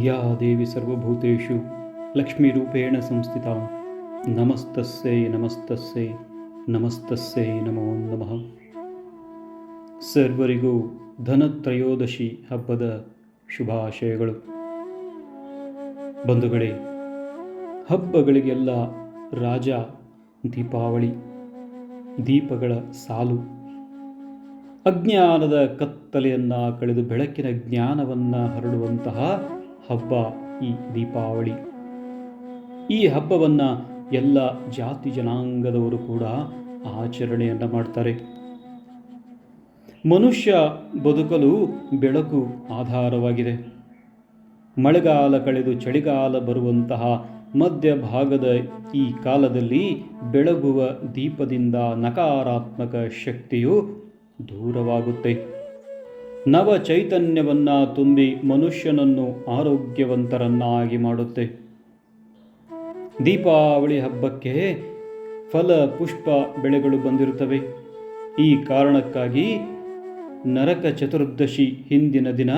या देवी सर्वभूतेषु लक्ष्मीरूपेण संस्थिता ನಮಸ್ತಸ್ಸೇ ನಮಸ್ತಸ್ಸೇ ನಮಸ್ತಸ್ಸೇ ನಮೋ ನಮಃ ಸರ್ವರಿಗೂ ಧನತ್ರಯೋದಶಿ ಹಬ್ಬದ ಶುಭಾಶಯಗಳು ಬಂಧುಗಳೇ ಹಬ್ಬಗಳಿಗೆಲ್ಲ ರಾಜ ದೀಪಾವಳಿ ದೀಪಗಳ ಸಾಲು ಅಜ್ಞಾನದ ಕತ್ತಲೆಯನ್ನು ಕಳೆದು ಬೆಳಕಿನ ಜ್ಞಾನವನ್ನು ಹರಡುವಂತಹ ಹಬ್ಬ ಈ ದೀಪಾವಳಿ. ಈ ಹಬ್ಬವನ್ನು ಎಲ್ಲ ಜಾತಿ ಜನಾಂಗದವರು ಕೂಡ ಆಚರಣೆಯನ್ನು ಮಾಡ್ತಾರೆ. ಮನುಷ್ಯ ಬದುಕಲು ಬೆಳಕು ಆಧಾರವಾಗಿದೆ. ಮಳೆಗಾಲ ಕಳೆದು ಚಳಿಗಾಲ ಬರುವಂತಹ ಮಧ್ಯಭಾಗದ ಈ ಕಾಲದಲ್ಲಿ ಬೆಳಗುವ ದೀಪದಿಂದ ನಕಾರಾತ್ಮಕ ಶಕ್ತಿಯು ದೂರವಾಗುತ್ತೆ. ನವ ಚೈತನ್ಯವನ್ನು ತುಂಬಿ ಮನುಷ್ಯನನ್ನು ಆರೋಗ್ಯವಂತರನ್ನಾಗಿ ಮಾಡುತ್ತೆ. ದೀಪಾವಳಿ ಹಬ್ಬಕ್ಕೆ ಫಲ, ಪುಷ್ಪ ಬೆಳೆಗಳು ಬಂದಿರುತ್ತವೆ. ಈ ಕಾರಣಕ್ಕಾಗಿ ನರಕ ಚತುರ್ದಶಿ ಹಿಂದಿನ ದಿನ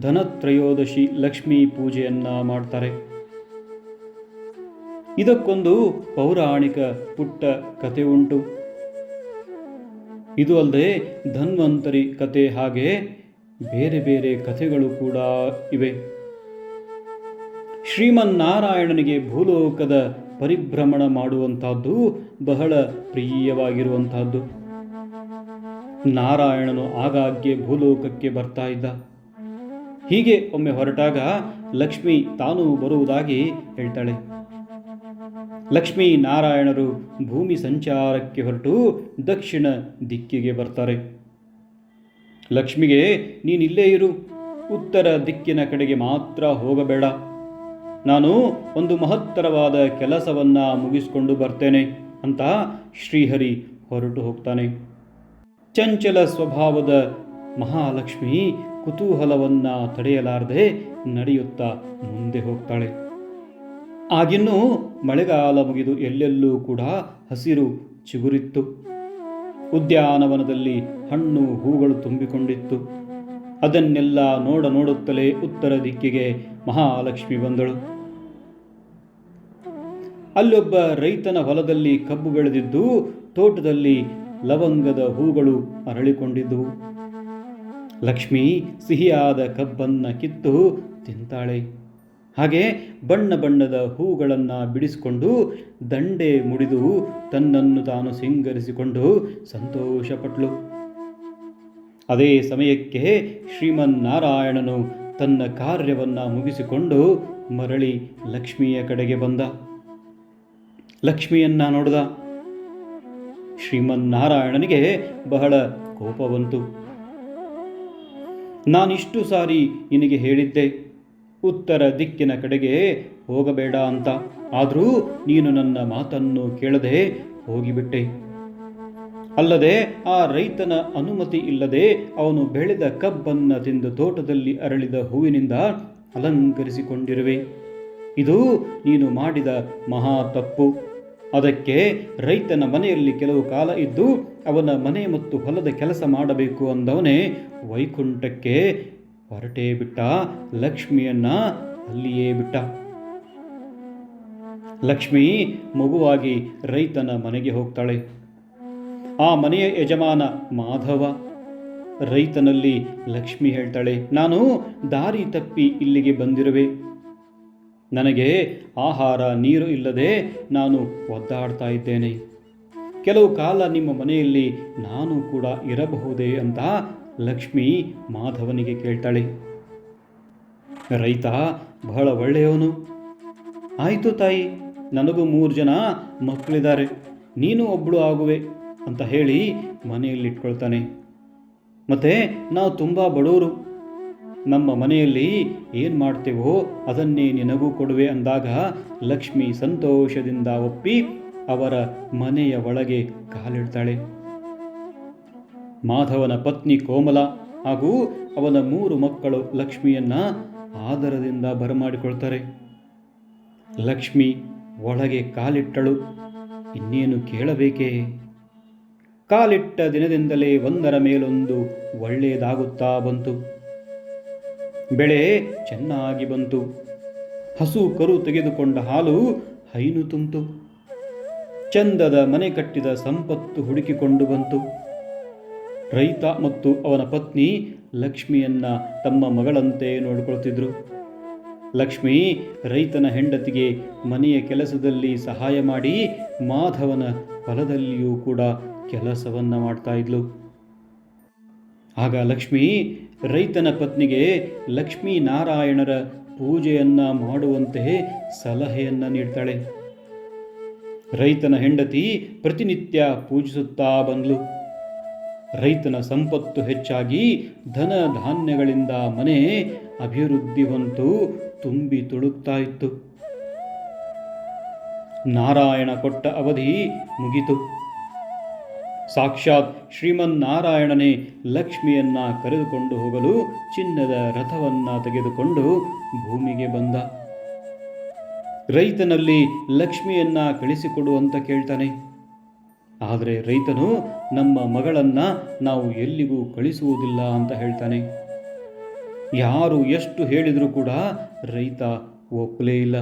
ಧನತ್ರಯೋದಶಿ ಲಕ್ಷ್ಮೀ ಪೂಜೆಯನ್ನು ಮಾಡ್ತಾರೆ. ಇದಕ್ಕೊಂದು ಪೌರಾಣಿಕ ಪುಟ್ಟ ಕಥೆ ಉಂಟು. ಇದು ಅಲ್ಲದೆ ಧನ್ವಂತರಿ ಕತೆ ಹಾಗೆ ಬೇರೆ ಬೇರೆ ಕಥೆಗಳು ಕೂಡ ಇವೆ. ಶ್ರೀಮನ್ನಾರಾಯಣನಿಗೆ ಭೂಲೋಕದ ಪರಿಭ್ರಮಣ ಮಾಡುವಂತಹದ್ದು ಬಹಳ ಪ್ರಿಯವಾಗಿರುವಂತಹದ್ದು ನಾರಾಯಣನು ಆಗಾಗ್ಗೆ ಭೂಲೋಕಕ್ಕೆ ಬರ್ತಾ ಇದ್ದ. ಹೀಗೆ ಒಮ್ಮೆ ಹೊರಟಾಗ ಲಕ್ಷ್ಮಿ ತಾನು ಬರುವುದಾಗಿ ಹೇಳ್ತಾಳೆ. ಲಕ್ಷ್ಮೀ ನಾರಾಯಣರು ಭೂಮಿ ಸಂಚಾರಕ್ಕೆ ಹೊರಟು ದಕ್ಷಿಣ ದಿಕ್ಕಿಗೆ ಬರ್ತಾರೆ. ಲಕ್ಷ್ಮಿಗೆ, ನೀನಿಲ್ಲೇ ಇರು. ಉತ್ತರ ದಿಕ್ಕಿನ ಕಡೆಗೆ ಮಾತ್ರ ಹೋಗಬೇಡ. ನಾನು ಒಂದು ಮಹತ್ತರವಾದ ಕೆಲಸವನ್ನು ಮುಗಿಸಿಕೊಂಡು ಬರ್ತೇನೆ ಅಂತ ಶ್ರೀಹರಿ ಹೊರಟು ಹೋಗ್ತಾನೆ. ಚಂಚಲ ಸ್ವಭಾವದ ಮಹಾಲಕ್ಷ್ಮಿ ಕುತೂಹಲವನ್ನು ತಡೆಯಲಾರದೆ ನಡೆಯುತ್ತಾ ಮುಂದೆ ಹೋಗ್ತಾಳೆ. ಆಗಿನ್ನೂ ಮಳೆಗಾಲ ಮುಗಿದು ಎಲ್ಲೆಲ್ಲೂ ಕೂಡ ಹಸಿರು ಚಿಗುರಿತ್ತು. ಉದ್ಯಾನವನದಲ್ಲಿ ಹಣ್ಣು ಹೂಗಳು ತುಂಬಿಕೊಂಡಿತ್ತು. ಅದನ್ನೆಲ್ಲ ನೋಡ ನೋಡುತ್ತಲೇ ಉತ್ತರ ದಿಕ್ಕಿಗೆ ಮಹಾಲಕ್ಷ್ಮಿ ಬಂದಳು. ಅಲ್ಲೊಬ್ಬ ರೈತನ ಹೊಲದಲ್ಲಿ ಕಬ್ಬು ಬೆಳೆದಿದ್ದು ತೋಟದಲ್ಲಿ ಲವಂಗದ ಹೂಗಳು ಅರಳಿಕೊಂಡಿದ್ದವು ಲಕ್ಷ್ಮಿ ಸಿಹಿಯಾದ ಕಬ್ಬನ್ನ ಕಿತ್ತು ತಿಂತಾಳೆ. ಹಾಗೆ ಬಣ್ಣ ಬಣ್ಣದ ಹೂಗಳನ್ನು ಬಿಡಿಸಿಕೊಂಡು ದಂಡೆ ಮುಡಿದು ತನ್ನನ್ನು ತಾನು ಸಿಂಗರಿಸಿಕೊಂಡು ಸಂತೋಷಪಟ್ಲು. ಅದೇ ಸಮಯಕ್ಕೆ ಶ್ರೀಮನ್ನಾರಾಯಣನು ತನ್ನ ಕಾರ್ಯವನ್ನು ಮುಗಿಸಿಕೊಂಡು ಮರಳಿ ಲಕ್ಷ್ಮಿಯ ಕಡೆಗೆ ಬಂದ. ಲಕ್ಷ್ಮಿಯನ್ನ ನೋಡಿದ. ಶ್ರೀಮನ್ನಾರಾಯಣನಿಗೆ ಬಹಳ ಕೋಪ ಬಂತು ನಾನಿಷ್ಟು ಸಾರಿ ನಿನಗೆ ಹೇಳಿದ್ದೆ. ಉತ್ತರ ದಿಕ್ಕಿನ ಕಡೆಗೆ ಹೋಗಬೇಡ ಅಂತ. ಆದರೂ ನೀನು ನನ್ನ ಮಾತನ್ನು ಕೇಳದೆ ಹೋಗಿಬಿಟ್ಟೆ. ಅಲ್ಲದೆ ಆ ರೈತನ ಅನುಮತಿ ಇಲ್ಲದೆ ಅವನು ಬೆಳೆದ ಕಬ್ಬನ್ನು ತಿಂದು ತೋಟದಲ್ಲಿ ಅರಳಿದ ಹೂವಿನಿಂದ ಅಲಂಕರಿಸಿಕೊಂಡಿರುವೆ. ಇದು ನೀನು ಮಾಡಿದ ಮಹಾ ತಪ್ಪು. ಅದಕ್ಕೆ ರೈತನ ಮನೆಯಲ್ಲಿ ಕೆಲವು ಕಾಲ ಇದ್ದು ಅವನ ಮನೆ ಮತ್ತು ಹೊಲದ ಕೆಲಸ ಮಾಡಬೇಕು ಅಂದವನೇ ವೈಕುಂಠಕ್ಕೆ ಹೊರಟೇ ಬಿಟ್ಟ ಲಕ್ಷ್ಮಿಯನ್ನ ಅಲ್ಲಿಯೇ ಬಿಟ್ಟ. ಲಕ್ಷ್ಮಿ ಮಗುವಾಗಿ ರೈತನ ಮನೆಗೆ ಹೋಗ್ತಾಳೆ. ಆ ಮನೆಯ ಯಜಮಾನ ಮಾಧವ. ರೈತನಲ್ಲಿ ಲಕ್ಷ್ಮಿ ಹೇಳ್ತಾಳೆ, ನಾನು ದಾರಿ ತಪ್ಪಿ ಇಲ್ಲಿಗೆ ಬಂದಿರುವೆ. ನನಗೆ ಆಹಾರ, ನೀರು ಇಲ್ಲದೆ ನಾನು ಒದ್ದಾಡ್ತಾ ಇದ್ದೇನೆ. ಕೆಲವು ಕಾಲ ನಿಮ್ಮ ಮನೆಯಲ್ಲಿ ನಾನು ಕೂಡ ಇರಬಹುದೇ ಅಂತ ಲಕ್ಷ್ಮಿ ಮಾಧವನಿಗೆ ಕೇಳ್ತಾಳೆ. ರೈತ, ಬಹಳ ಒಳ್ಳೆಯವನು. ಆಯಿತು ತಾಯಿ, ನನಗೂ ಮೂರು ಜನ ಮಕ್ಕಳಿದ್ದಾರೆ. ನೀನು ಒಬ್ಬಳು ಆಗುವೆ ಅಂತ ಹೇಳಿ ಮನೆಯಲ್ಲಿ ಇಟ್ಕೊಳ್ತಾನೆ ಮತ್ತು ನಾವು ತುಂಬ ಬಡವರು. ನಮ್ಮ ಮನೆಯಲ್ಲಿ ಏನು ಮಾಡ್ತೇವೋ ಅದನ್ನೇ ನಿನಗೂ ಕೊಡುವೆ ಅಂದಾಗ ಲಕ್ಷ್ಮಿ ಸಂತೋಷದಿಂದ ಒಪ್ಪಿ ಅವರ ಮನೆಯ ಒಳಗೆ ಕಾಲಿಡ್ತಾಳೆ. ಮಾಧವನ ಪತ್ನಿ ಕೋಮಲ ಹಾಗೂ ಅವನ ಮೂರು ಮಕ್ಕಳು ಲಕ್ಷ್ಮಿಯನ್ನ ಆದರದಿಂದ ಬರಮಾಡಿಕೊಳ್ತಾರೆ. ಲಕ್ಷ್ಮಿ ಒಳಗೆ ಕಾಲಿಟ್ಟಳು. ಇನ್ನೇನು ಕೇಳಬೇಕೇ? ಕಾಲಿಟ್ಟ ದಿನದಿಂದಲೇ ಒಂದರ ಮೇಲೊಂದು ಒಳ್ಳೆಯದಾಗುತ್ತಾ ಬಂತು. ಬೆಳೆ ಚೆನ್ನಾಗಿ ಬಂತು. ಹಸು ಕರು ತೆಗೆದುಕೊಂಡ ಹಾಲು ಹೈನು ತುಂಬಿತು ಚಂದದ ಮನೆ ಕಟ್ಟಿದ ಸಂಪತ್ತು ಹುಡುಕಿಕೊಂಡು ಬಂತು. ರೈತ ಮತ್ತು ಅವನ ಪತ್ನಿ ಲಕ್ಷ್ಮಿಯನ್ನ ತಮ್ಮ ಮಗಳಂತೆ ನೋಡಿಕೊಳ್ತಿದ್ರು. ಲಕ್ಷ್ಮಿ ರೈತನ ಹೆಂಡತಿಗೆ ಮನೆಯ ಕೆಲಸದಲ್ಲಿ ಸಹಾಯ ಮಾಡಿ ಮಾಧವನ ಹೊಲದಲ್ಲಿಯೂ ಕೂಡ ಕೆಲಸವನ್ನು ಮಾಡ್ತಾ ಇದ್ಲು. ಆಗ ಲಕ್ಷ್ಮಿ ರೈತನ ಪತ್ನಿಗೆ ಲಕ್ಷ್ಮೀ ನಾರಾಯಣರ ಪೂಜೆಯನ್ನು ಮಾಡುವಂತೆ ಸಲಹೆಯನ್ನು ನೀಡ್ತಾಳೆ. ರೈತನ ಹೆಂಡತಿ ಪ್ರತಿನಿತ್ಯ ಪೂಜಿಸುತ್ತಾ ಬಂದ್ಲು. ರೈತನ ಸಂಪತ್ತು ಹೆಚ್ಚಾಗಿ ಧನ ಧಾನ್ಯಗಳಿಂದ ಮನೆ ಅಭಿವೃದ್ಧಿ ಹೊಂತು ತುಂಬಿ ತುಳುಕ್ತಾ ಇತ್ತು. ನಾರಾಯಣ ಕೊಟ್ಟ ಅವಧಿ ಮುಗಿತು. ಸಾಕ್ಷಾತ್ ಶ್ರೀಮನ್ನಾರಾಯಣನೇ ಲಕ್ಷ್ಮಿಯನ್ನ ಕರೆದುಕೊಂಡು ಹೋಗಲು ಚಿನ್ನದ ರಥವನ್ನ ತೆಗೆದುಕೊಂಡು ಭೂಮಿಗೆ ಬಂದ. ರೈತನಲ್ಲಿ ಲಕ್ಷ್ಮಿಯನ್ನ ಕಳಿಸಿಕೊಡು ಅಂತ ಕೇಳ್ತಾನೆ. ಆದರೆ ರೈತನು ನಮ್ಮ ಮಗಳನ್ನು ನಾವು ಎಲ್ಲಿಗೂ ಕಳಿಸುವುದಿಲ್ಲ ಅಂತ ಹೇಳ್ತಾನೆ. ಯಾರು ಎಷ್ಟು ಹೇಳಿದರೂ ಕೂಡ ರೈತ ಒಪ್ಪಲೇ ಇಲ್ಲ.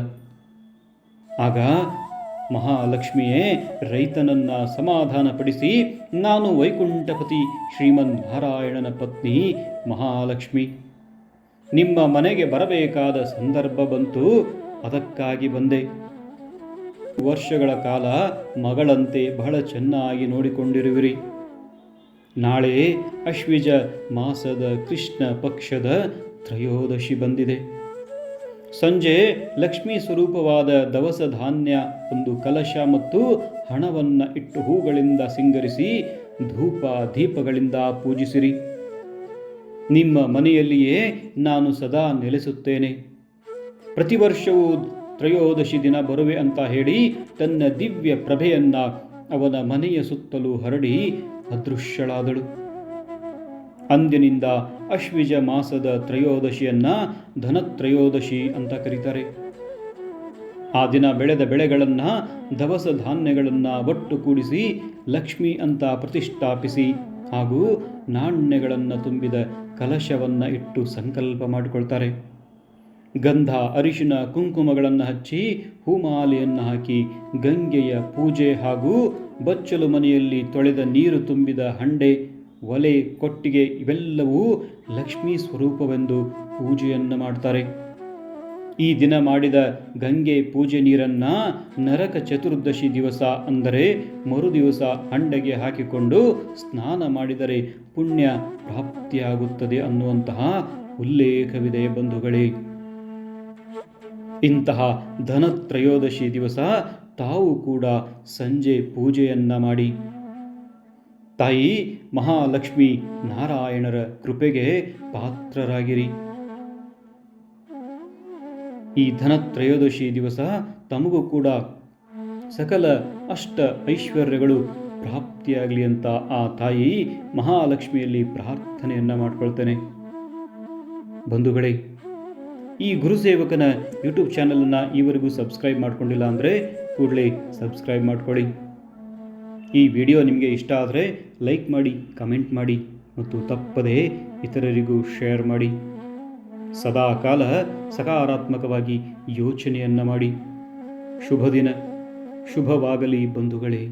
ಆಗ ಮಹಾಲಕ್ಷ್ಮಿಯೇ ರೈತನನ್ನ ಸಮಾಧಾನಪಡಿಸಿ, ನಾನು ವೈಕುಂಠಪತಿ ಶ್ರೀಮನ್ ನಾರಾಯಣನ ಪತ್ನಿ ಮಹಾಲಕ್ಷ್ಮಿ. ನಿಮ್ಮ ಮನೆಗೆ ಬರಬೇಕಾದ ಸಂದರ್ಭ ಬಂತು, ಅದಕ್ಕಾಗಿ ಬಂದೆ. ವರ್ಷಗಳ ಕಾಲ ಮಗಳಂತೆ ಬಹಳ ಚೆನ್ನಾಗಿ ನೋಡಿಕೊಂಡಿರುವಿರಿ. ನಾಳೆ ಅಶ್ವಿಜ ಮಾಸದ ಕೃಷ್ಣ ಪಕ್ಷದ ತ್ರಯೋದಶಿ ಬಂದಿದೆ. ಸಂಜೆ ಲಕ್ಷ್ಮೀ ಸ್ವರೂಪವಾದ ದವಸ ಧಾನ್ಯ, ಒಂದು ಕಲಶ ಮತ್ತು ಹಣವನ್ನು ಇಟ್ಟು ಹೂಗಳಿಂದ ಸಿಂಗರಿಸಿ ಧೂಪ ದೀಪಗಳಿಂದ ಪೂಜಿಸಿರಿ. ನಿಮ್ಮ ಮನೆಯಲ್ಲಿಯೇ ನಾನು ಸದಾ ನೆಲೆಸುತ್ತೇನೆ. ಪ್ರತಿ ವರ್ಷವೂ ತ್ರಯೋದಶಿ ದಿನ ಬರುವೆ ಅಂತ ಹೇಳಿ ತನ್ನ ದಿವ್ಯ ಪ್ರಭೆಯನ್ನ ಅವನ ಮನೆಯ ಸುತ್ತಲೂ ಹರಡಿ ಅದೃಶ್ಯಳಾದಳು. ಅಂದಿನಿಂದ ಅಶ್ವಿಜ ಮಾಸದ ತ್ರಯೋದಶಿಯನ್ನ ಧನತ್ರಯೋದಶಿ ಅಂತ ಕರೀತಾರೆ. ಆ ದಿನ ಬೆಳೆದ ಬೆಳೆಗಳನ್ನ, ದವಸ ಧಾನ್ಯಗಳನ್ನ ಒಟ್ಟು ಕೂಡಿಸಿ ಲಕ್ಷ್ಮಿ ಅಂತ ಪ್ರತಿಷ್ಠಾಪಿಸಿ ಹಾಗೂ ನಾಣ್ಯಗಳನ್ನು ತುಂಬಿದ ಕಲಶವನ್ನ ಇಟ್ಟು ಸಂಕಲ್ಪ ಮಾಡಿಕೊಳ್ತಾರೆ. ಗಂಧ, ಅರಿಶಿನ, ಕುಂಕುಮಗಳನ್ನು ಹಚ್ಚಿ ಹೂಮಾಲೆಯನ್ನು ಹಾಕಿ ಗಂಗೆಯ ಪೂಜೆ ಹಾಗೂ ಬಚ್ಚಲು ಮನೆಯಲ್ಲಿ ತೊಳೆದ ನೀರು ತುಂಬಿದ ಹಂಡೆ, ಒಲೆ, ಕೊಟ್ಟಿಗೆ ಇವೆಲ್ಲವೂ ಲಕ್ಷ್ಮೀ ಸ್ವರೂಪವೆಂದು ಪೂಜೆಯನ್ನು ಮಾಡ್ತಾರೆ. ಈ ದಿನ ಮಾಡಿದ ಗಂಗೆ ಪೂಜೆ ನೀರನ್ನ ನರಕ ಚತುರ್ದಶಿ ದಿವಸ ಅಂದರೆ ಮರುದಿವಸ ಹಂಡೆಗೆ ಹಾಕಿಕೊಂಡು ಸ್ನಾನ ಮಾಡಿದರೆ ಪುಣ್ಯ ಪ್ರಾಪ್ತಿಯಾಗುತ್ತದೆ ಅನ್ನುವಂತಹ ಉಲ್ಲೇಖವಿದೆ ಬಂಧುಗಳೇ. ಇಂತಹ ಧನತ್ರಯೋದಶಿ ದಿವಸ ತಾವು ಕೂಡ ಸಂಜೆ ಪೂಜೆಯನ್ನ ಮಾಡಿ. ತಾಯಿ ಮಹಾಲಕ್ಷ್ಮಿ ನಾರಾಯಣರ ಕೃಪೆಗೆ ಪಾತ್ರರಾಗಿರಿ. ಈ ಧನತ್ರಯೋದಶಿ ದಿವಸ ತಮಗೂ ಕೂಡ ಸಕಲ ಅಷ್ಟ ಐಶ್ವರ್ಯಗಳು ಪ್ರಾಪ್ತಿಯಾಗಲಿ ಅಂತ ಆ ತಾಯಿ ಮಹಾಲಕ್ಷ್ಮಿಯಲ್ಲಿ ಪ್ರಾರ್ಥನೆಯನ್ನ ಮಾಡ್ಕೊಳ್ತೇನೆ. ಬಂಧುಗಳೇ ಈ ಗುರುಸೇವಕನ ಯೂಟ್ಯೂಬ್ ಚಾನಲನ್ನು ಈವರೆಗೂ ಸಬ್ಸ್ಕ್ರೈಬ್ ಮಾಡ್ಕೊಂಡಿಲ್ಲ ಅಂದರೆ ಕೂಡಲೇ ಸಬ್ಸ್ಕ್ರೈಬ್ ಮಾಡ್ಕೊಳ್ಳಿ. ಈ ವಿಡಿಯೋ ನಿಮಗೆ ಇಷ್ಟ ಆದರೆ ಲೈಕ್ ಮಾಡಿ, ಕಮೆಂಟ್ ಮಾಡಿ ಮತ್ತು ತಪ್ಪದೇ ಇತರರಿಗೂ ಶೇರ್ ಮಾಡಿ. ಸದಾ ಕಾಲ ಸಕಾರಾತ್ಮಕವಾಗಿ ಯೋಚನೆಯನ್ನು ಮಾಡಿ. ಶುಭ ದಿನ ಶುಭವಾಗಲಿ ಬಂಧುಗಳೇ.